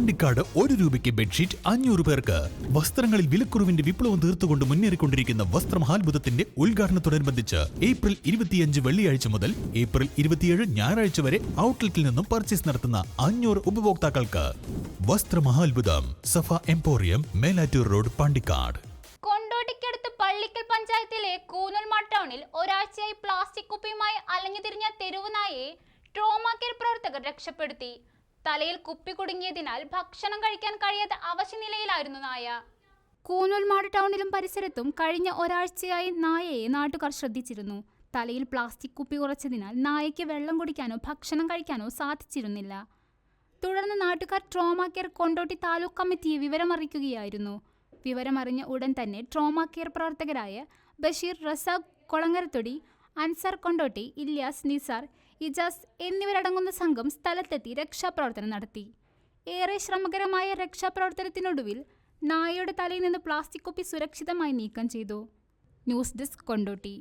പാണ്ടിക്കാട് ഒരു രൂപയ്ക്ക് ബെഡ്ഷീറ്റ് അഞ്ഞൂറ് പേർക്ക്. വസ്ത്രങ്ങളിൽ വിലക്കുറവിന്റെ വിപ്ലവം തീർത്തുകൊണ്ട് മുന്നേറിക്കൊണ്ടിരിക്കുന്ന വസ്ത്രമഹാത്ഭുതത്തിന്റെ ഉദ്ഘാടനത്തോടനുബന്ധിച്ച് ഏപ്രിൽ ഇരുപത്തിയഞ്ച് വെള്ളിയാഴ്ച മുതൽ ഏപ്രിൽ ഇരുപത്തിയേഴ് ഞായറാഴ്ച വരെ ഔട്ട്ലെറ്റിൽ നിന്നും പർച്ചേസ് നടത്തുന്ന അഞ്ഞൂറ് ഉപഭോക്താക്കൾക്ക്. വസ്ത്രമഹാത്ഭുതം സഫ എംപോറിയം മേലാറ്റൂർ റോഡ് പാണ്ടിക്കാട്. കൊണ്ടോട്ടിക്കടുത്ത് പള്ളിക്കൽ പഞ്ചായത്തിലെ കൂനൽമാട് ടൗണിൽ ഒരാഴ്ചയായി പ്ലാസ്റ്റിക് കുപ്പിയുമായി അലഞ്ഞുതിരിഞ്ഞ തെരുവുനായെ ട്രോമാ കെയർ പ്രവർത്തകർ രക്ഷപ്പെടുത്തി. തലയിൽ കുപ്പി കുടുങ്ങിയതിനാൽ ഭക്ഷണം കഴിക്കാൻ കഴിയാത്ത അവശനിലയിലായിരുന്നു നായ. കൂനൂൽമാട് ടൗണിലും പരിസരത്തും കഴിഞ്ഞ ഒരാഴ്ചയായി നായയെ നാട്ടുകാർ ശ്രദ്ധിച്ചിരുന്നു. തലയിൽ പ്ലാസ്റ്റിക് കുപ്പി ഉറച്ചതിനാൽ നായയ്ക്ക് വെള്ളം കുടിക്കാനോ ഭക്ഷണം കഴിക്കാനോ സാധിച്ചിരുന്നില്ല. തുടർന്ന് നാട്ടുകാർ ട്രോമ കെയർ കൊണ്ടോട്ടി താലൂക്ക് കമ്മിറ്റിയെ വിവരമറിയിക്കുകയായിരുന്നു. വിവരമറിഞ്ഞ ഉടൻ തന്നെ ട്രോമ കെയർ പ്രവർത്തകരായ ബഷീർ റസാഖ് കൊളങ്ങരത്തൊടി അൻസാർ കൊണ്ടോട്ടി ഇല്യാസ് നിസാർ ഇജാസ് എന്നിവരടങ്ങുന്ന സംഘം സ്ഥലത്തെത്തി രക്ഷാപ്രവർത്തനം നടത്തി. ഏറെ ശ്രമകരമായ രക്ഷാപ്രവർത്തനത്തിനൊടുവിൽ നായയുടെ തലയിൽ നിന്ന് പ്ലാസ്റ്റിക് കുപ്പി സുരക്ഷിതമായി നീക്കം ചെയ്തു. News desk Kondotty.